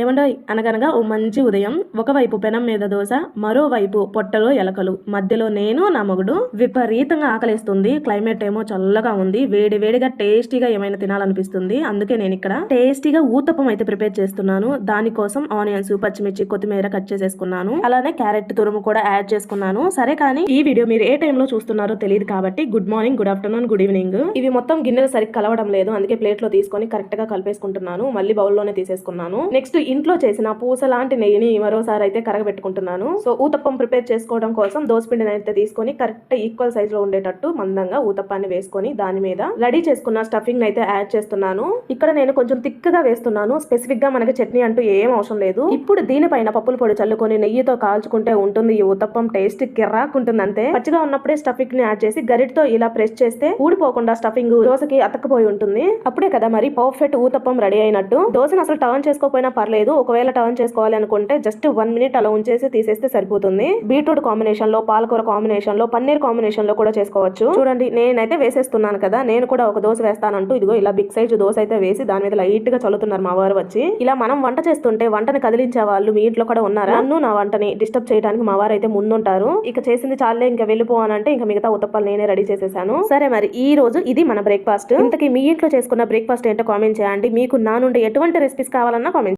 ఏమండో అనగనగా ఓ మంచి ఉదయం ఒకవైపు పెనం మీద దోశ మరోవైపు పొట్టలో ఎలకలు. మధ్యలో నేను నా మొగుడు విపరీతంగా ఆకలిస్తుంది. క్లైమేట్ ఏమో చల్లగా ఉంది. వేడి వేడిగా టేస్టీగా ఏమైనా తినాలనిపిస్తుంది. అందుకే నేను ఇక్కడ టేస్టీగా ఊతప్పం అయితే ప్రిపేర్ చేస్తున్నాను. దానికోసం ఆనియన్స్ పచ్చిమిర్చి కొత్తిమీర కట్ చేసేసుకున్నాను. అలానే క్యారెట్ తురుము కూడా యాడ్ చేసుకున్నాను. సరే కానీ ఈ వీడియో మీరు ఏ టైంలో చూస్తున్నారో తెలియదు కాబట్టి good morning good afternoon good evening. ఇవి మొత్తం గిన్నెలు సరిగ్గా కలవడం లేదు. అందుకే ప్లేట్లో తీసుకొని కరెక్ట్గా కలిపేసుకుంటున్నాను. మళ్ళీ బౌల్లోనే తీసేసుకున్నాను. నెక్స్ట్ ఇంట్లో చేసిన పూస లాంటి నెయ్యిని మరోసారి అయితే కరగబెట్టుకుంటున్నాను. సో ఊతప్పం ప్రిపేర్ చేసుకోవడం కోసం దోసపిండిని అయితే తీసుకొని కరెక్ట్ ఈక్వల్ సైజ్లో ఉండేటట్టు మందంగా ఊతప్పాన్ని వేసుకొని దాని మీద రెడీ చేసుకున్న స్టఫింగ్ అయితే యాడ్ చేస్తున్నాను. ఇక్కడ నేను కొంచెం థిక్గా వేస్తున్నాను. స్పెసిఫిక్గా మనకి చట్నీ అంటూ ఏం అవసరం లేదు. ఇప్పుడు దీనిపైన పప్పుల పొడి చల్లుకొని నెయ్యితో కాల్చుకుంటే ఉంటుంది. ఈ ఊతప్పం టేస్ట్ కిర్రాకుంటుంది అంతే పచ్చిగా ఉన్నప్పుడే స్టఫింగ్ని యాడ్ చేసి గరిటతో ఇలా ప్రెస్ చేస్తే ఊడిపోకుండా స్టఫింగ్ దోసకి అతకపోయి ఉంటుంది. అప్పుడే కదా మరి పర్ఫెక్ట్ ఊతప్పం రెడీ అయినట్టు. దోశను అసలు టర్న్ చేసుకోకపోయినా పర్లేదు. లేదు. ఒకవేళ టర్న్ చేసుకోవాలి అనుకుంటే జస్ట్ వన్ మినిట్ అలా ఉంచేసి తీసేస్తే సరిపోతుంది. బీట్రూట్ కాంబినేషన్లో పాలకూర కాంబినేషన్లో పన్నీర్ కాంబినేషన్లో కూడా చేసుకోవచ్చు. చూడండి నేనైతే వేసేస్తున్నాను కదా నేను కూడా ఒక దోశ వేస్తానంటూ ఇదిగో ఇలా బిగ్ సైజ్ దోశ అయితే వేసి దాని మీద లైట్గా చల్లుతున్నారు మా వారు వచ్చి. ఇలా మనం వంట చేస్తుంటే వంటని కదిలించే వాళ్ళు మీ ఇంట్లో కూడా ఉన్నారా? నన్ను నా వంటని డిస్టర్బ్ చేయడానికి మా వారు అయితే ముందుంటారు. ఇక చేసింది చాలే ఇంకా వెళ్ళిపోవాలంటే ఇంకా మిగతా ఉత్తప్పాలు నేనే రెడీ చేసేసాను. సరే మరి ఈ రోజు ఇది మన బ్రేక్ఫాస్ట్ ఇంతకీ మీ ఇంట్లో చేసుకున్న బ్రేక్ఫాస్ట్ ఏంటో కామెంట్ చేయండి. మీకు నా నుండి ఎటువంటి రెసిపీస్ కావాలన్నా కామెంట్